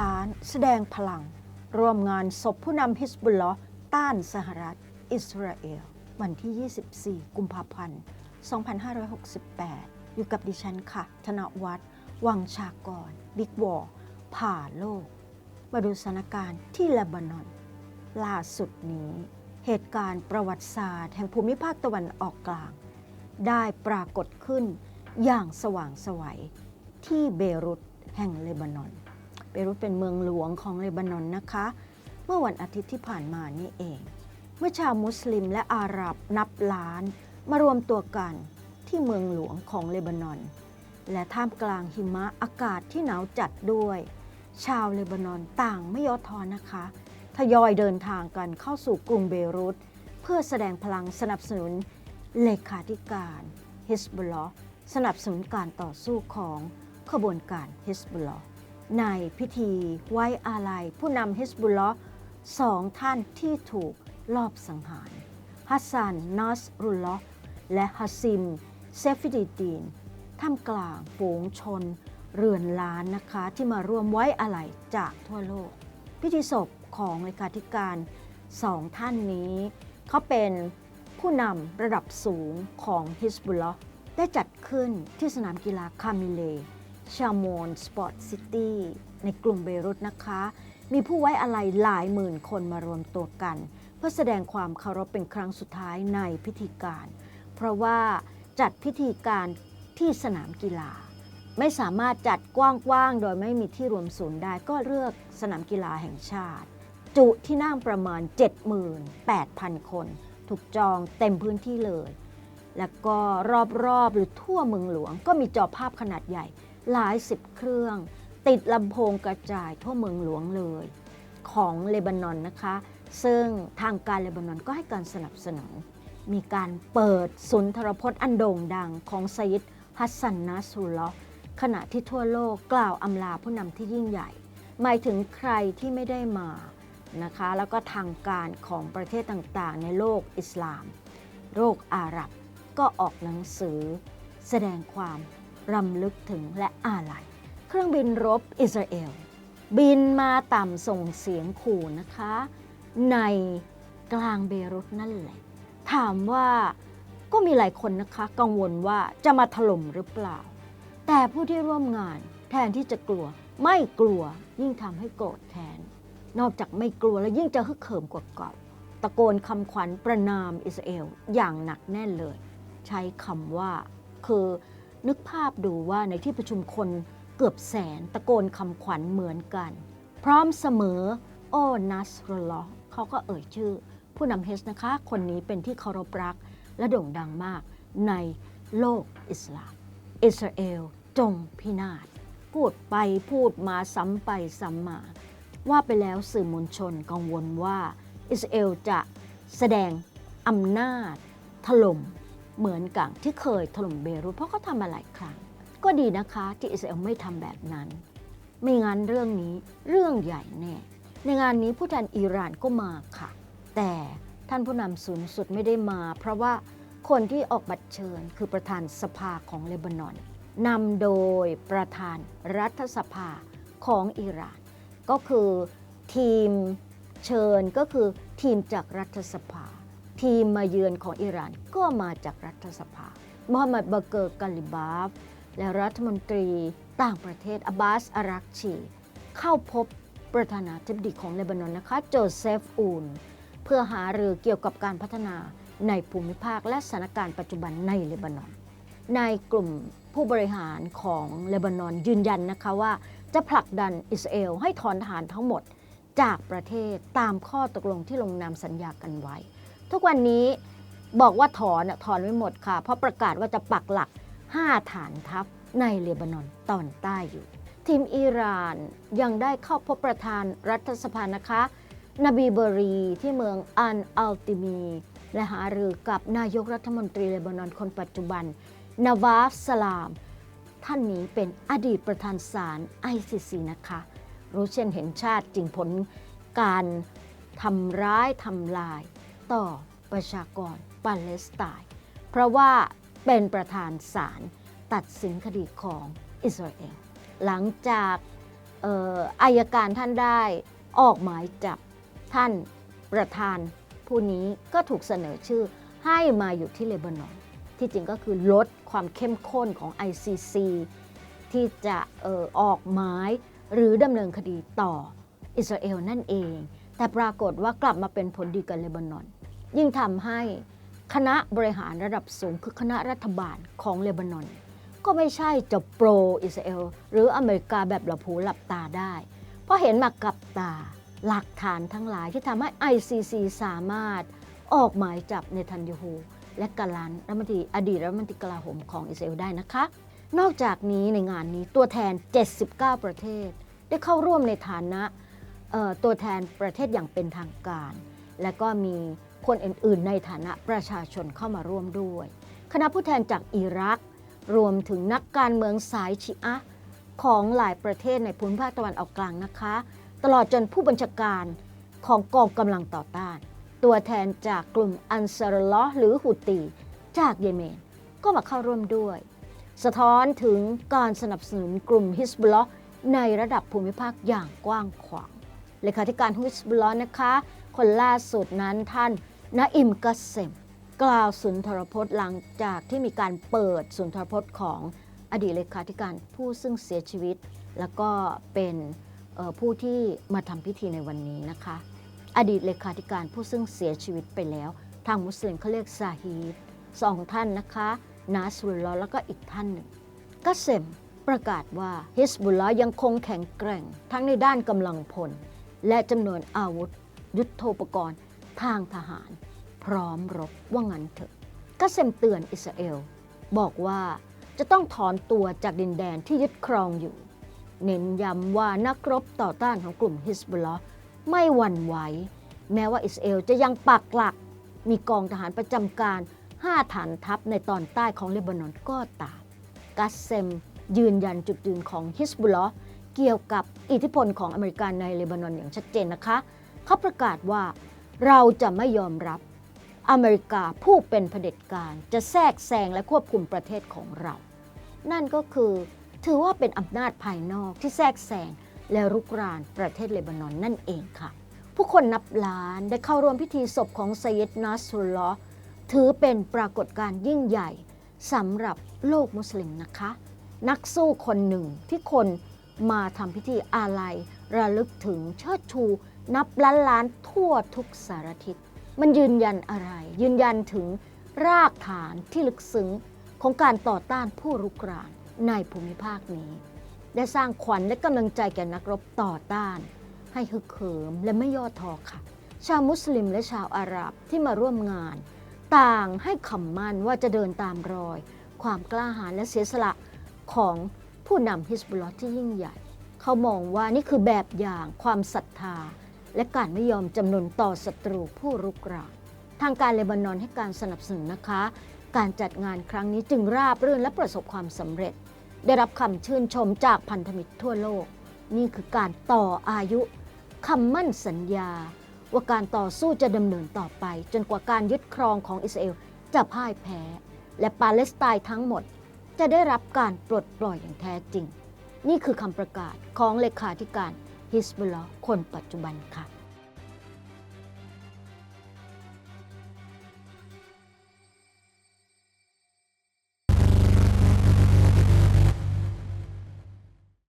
ล้านแสดงพลัง ร่วมงานศพผู้นำฮิสบุลลอห์ต้านสหรัฐ อิสราเอล วันที่ 24 กุมภาพันธ์ 2568 อยู่กับดิฉันค่ะ ธนวัฒน์วังชากร บิ๊กวอร์ผ่าโลก มาดูสถานการณ์ที่เลบานอน ล่าสุดนี้ เหตุการณ์ประวัติศาสตร์แห่งภูมิภาคตะวันออกกลาง ได้ปรากฏขึ้นอย่างสว่างไสวัยที่เบรุตแห่งเลบานอน เบรุตเป็นเมืองหลวงของเลบานอนนะคะ เมื่อวันอาทิตย์ที่ผ่านมานี่เอง เมื่อชาวมุสลิมและอาหรับนับล้านมารวมตัวกันที่เมืองหลวงของเลบานอน และท่ามกลางหิมะอากาศที่หนาวจัดด้วย ชาวเลบานอนต่างไม่ย่อท้อนะคะทยอยเดินทางกันเข้าสู่กรุงเบรุต เพื่อแสดงพลังสนับสนุนเลขาธิการฮิสบุลลอห์สนับสนุนการต่อสู้ของขบวนการฮิสบุลลอห์ ในพิธีไว้อาลัยผู้นำฮิสบุลลอสองท่านที่ถูกลอบสังหารฮัสซันนัสรุลลอและฮัสซิม เซฟิดีดีนท่ามกลางฝูงชน เรือนล้านนะคะ ที่มาร่วมไว้อาลัยจากทั่วโลก พิธีศพของเลขาธิการสองท่านนี้ เขาเป็นผู้นำระดับสูงของฮิสบุลลอได้จัดขึ้นที่สนามกีฬาคามิเล ชาโมนสปอร์ตซิตี้ในกรุงเบรุตนะคะ มีผู้ไว้อาลัยหลายหมื่นคนมารวมตัวกัน เพื่อแสดงความเคารพเป็นครั้งสุดท้ายในพิธีการ เพราะว่าจัดพิธีการที่สนามกีฬา ไม่สามารถจัดกว้างๆ โดยไม่มีที่รวมศูนย์ได้ก็เลือกสนามกีฬาแห่งชาติ จุที่นั่งประมาณ 78,000 คน ถูกจองเต็มพื้นที่เลย แล้วก็รอบๆหรือทั่วเมืองหลวงก็มีจอภาพขนาดใหญ่ หลายสิบเครื่อง ติดลำโพงกระจายทั่วเมืองหลวงเลย ของเลบานอนนะคะ ซึ่งทางการเลบานอนก็ให้การสนับสนุนมีการเปิดสุนทรพจน์อันโด่งดังของไซยิดฮัสซันนัสรุลลอฮ์ขณะที่ทั่วโลกกล่าวอำลาผู้นำที่ยิ่งใหญ่ หมายถึงใครที่ไม่ได้มานะคะ แล้วก็ทางการของประเทศต่างๆ ในโลกอิสลาม โลกอาหรับก็ออกหนังสือแสดงความ รำลึกถึงและอาลัย เครื่องบินรบอิสราเอล บินมาต่ำส่งเสียงขู่นะคะ ในกลางเบรุตนั่นแหละ ถามว่าก็มีหลายคนนะคะ กังวลว่าจะมาถล่มหรือเปล่า แต่ผู้ที่ร่วมงานแทนที่จะกลัวไม่กลัวยิ่งทำให้โกรธแทนนอกจากไม่กลัวแล้วยิ่งจะฮึกเหิมกว่าเก่าตะโกนคำขวัญประนามอิสราเอลอย่างหนักแน่นเลย ใช้คำว่าคือ นึกภาพดูว่าในที่ประชุมคนเกือบแสนตะโกนคำขวัญเหมือนกัน พร้อมเสมอโอ้นัสรลลอฮ์เขาก็เอ่ยชื่อ ผู้นำเฮสนะคะ คนนี้เป็นที่เคารพรักและโด่งดังมากในโลกอิสลาม อิสราเอลจงพินาศ พูดไปพูดมาซ้ำไปซ้ำมา ว่าไปแล้วสื่อมวลชนกังวลว่า อิสราเอลจะแสดงอำนาจถล่ม เหมือนกับที่เคยถล่มเบรุตเพราะเขาทำมาหลายครั้ง ก็ดีนะคะที่อิสราเอลไม่ทำแบบนั้น ไม่งั้นเรื่องนี้เรื่องใหญ่แน่ ในงานนี้ผู้แทนอิหร่านก็มาค่ะ แต่ท่านผู้นำสูงสุดไม่ได้มา เพราะว่าคนที่ออกบัตรเชิญคือประธานสภาของเลบานอนนำโดยประธานรัฐสภาของอิหร่าน ก็คือทีมเชิญก็คือทีมจากรัฐสภา ทีมมาเยือนของอิหร่านก็มาจากรัฐสภามอฮัมหมัดบาเกอร์กาลิบาฟ และรัฐมนตรีต่างประเทศอับบาสอารักชี เข้าพบประธานาธิบดีของเลบานอนนะคะโจเซฟอูน เพื่อหารือเกี่ยวกับการพัฒนาในภูมิภาคและสถานการณ์ปัจจุบันในเลบานอน ในกลุ่มผู้บริหารของเลบานอนยืนยันนะคะว่า จะผลักดันอิสราเอลให้ถอนทหารทั้งหมดจากประเทศตามข้อตกลงที่ลงนามสัญญากันไว้ ทุกวันนี้บอกว่าถอนถอนไม่หมดค่ะ เพราะประกาศว่าจะปักหลัก 5 ฐานทัพในเลบานอนตอนใต้อยู่ ทีมอิหร่านยังได้เข้าพบประธานรัฐสภานะคะ นบีเบรีที่เมืองอันอัลติมี และหารือกับนายกรัฐมนตรีเลบานอนคนปัจจุบัน นาวาฟสลาม ท่านนี้เป็นอดีตประธานศาล ICC นะคะรู้เช่นเห็นชาติจริงผลการทำร้ายทำลาย ต่อประชากรปาเลสไตน์เพราะว่าเป็นประธานศาลตัดสินคดีของอิสราเอลหลังจากอายการท่านได้ออกหมายจับท่านประธานผู้นี้ก็ถูกเสนอชื่อให้มาอยู่ที่เลบานอนที่จริงก็คือลดความเข้มข้นของ ICC ที่จะออออกหมายหรือดำเนินคดีต่ออิสราเอลนั่นเอง แต่ปรากฏว่ากลับมาเป็นผลดีกับเลบานอน ยิ่งทำให้คณะบริหารระดับสูงคือคณะรัฐบาลของเลบานอน ก็ไม่ใช่จะโปรอิสราเอลหรืออเมริกาแบบหลับหูหลับตาได้ เพราะเห็นมากับตาหลักฐานทั้งหลายที่ทำให้ ICC สามารถออกหมายจับเนทันยาฮูและกาลันรัฐมนตรีอดีตรัฐมนตรีกลาโหมของอิสราเอลได้นะคะ นอกจากนี้ในงานนี้ตัวแทน 79 ประเทศ ได้เข้าร่วมในฐานะตัวแทนประเทศอย่างเป็นทางการ และก็มี คนอื่นๆ ในฐานะประชาชนเข้ามาร่วมด้วย คณะผู้แทนจากอิรัก รวมถึงนักการเมืองสายชิอะของหลายประเทศในภูมิภาคตะวันออกกลางนะคะ ตลอดจนผู้บัญชาการของกองกำลังต่อต้าน ตัวแทนจากกลุ่มอันซารลลอฮ์หรือฮุตี จากเยเมน ก็มาเข้าร่วมด้วย สะท้อนถึงการสนับสนุนกลุ่มฮิสบุลลอในระดับภูมิภาคอย่างกว้างขวางเลขาธิการฮิสบุลลอนะคะ คนล่าสุดนั้นท่าน นาอิมกัสเซมกล่าวสุนทรพจน์หลังจากที่มีการเปิดสุนทรพจน์ของอดีตเลขาธิการผู้ซึ่งเสียชีวิต แล้วก็เป็นผู้ที่มาทำพิธีในวันนี้นะคะ อดีตเลขาธิการผู้ซึ่งเสียชีวิตไปแล้ว ทางมุสลิมเขาเรียกซาฮีดสองท่านนะคะนาสุลลอแล้วก็อีกท่านหนึ่งกัสเซมประกาศว่าฮิสบุลลาห์ยังคงแข็งแกร่งทั้งในด้านกำลังพล และจำนวนอาวุธ ยุทโธปกรณ์ ทางทหาร พร้อมรบว่างั้นเถอะกัสเซมเตือนอิสราเอล บอกว่าจะต้องถอนตัวจากดินแดนที่ยึดครองอยู่ เน้นย้ำว่านักรบต่อต้านของกลุ่มฮิสบุลลาห์ไม่หวั่นไหวแม้ว่าอิสราเอลจะยังปักหลัก มีกองทหารประจำการ 5 ฐานทัพในตอนใต้ของเลบานอนก็ตามกัสเซมยืนยันจุดยืนของฮิสบุลลอฮ์เกี่ยวกับอิทธิพลของอเมริกันในเลบานอนอย่างชัดเจนนะคะ เขาประกาศว่า เราจะไม่ยอมรับอเมริกาผู้เป็นเผด็จการจะแทรกแซงและควบคุมประเทศของเรา นั่นก็คือถือว่าเป็นอำนาจภายนอกที่แทรกแซงและรุกรานประเทศเลบานอนนั่นเองค่ะ ผู้คนนับล้านได้เข้าร่วมพิธีศพของไซยิดนัสรุลลอถือเป็นปรากฏการณ์ยิ่งใหญ่สำหรับโลกมุสลิมนะคะ นักสู้คนหนึ่งที่คนมาทำพิธีอาลัยระลึกถึงเชิดชู นับล้านล้านทั่วทุกสารทิศ มันยืนยันอะไร ยืนยันถึงรากฐานที่ลึกซึ้งของการต่อต้านผู้รุกรานในภูมิภาคนี้ ได้สร้างขวัญและกำลังใจแก่นักรบต่อต้าน ให้ฮึกเหิมและไม่ย่อท้อค่ะ ชาวมุสลิมและชาวอาหรับที่มาร่วมงาน ต่างให้คำมั่นว่าจะเดินตามรอย ความกล้าหาญและเสียสละของผู้นำฮิสบุลลอฮ์ที่ยิ่งใหญ่ เขามองว่านี่คือแบบอย่างความศรัทธา และการไม่ยอมจำนนต่อศัตรูผู้รุกรานทางการเลบานอนให้การสนับสนุนนะคะ การจัดงานครั้งนี้จึงราบรื่นและประสบความสำเร็จ ได้รับคำชื่นชมจากพันธมิตรทั่วโลก นี่คือการต่ออายุคำมั่นสัญญา ว่าการต่อสู้จะดำเนินต่อไป จนกว่าการยึดครองของอิสราเอลจะพ่ายแพ้ และปาเลสไตน์ทั้งหมด จะได้รับการปลดปล่อยอย่างแท้จริง นี่คือคำประกาศของเลขาธิการ ฮิสบุลลอคนปัจจุบันค่ะ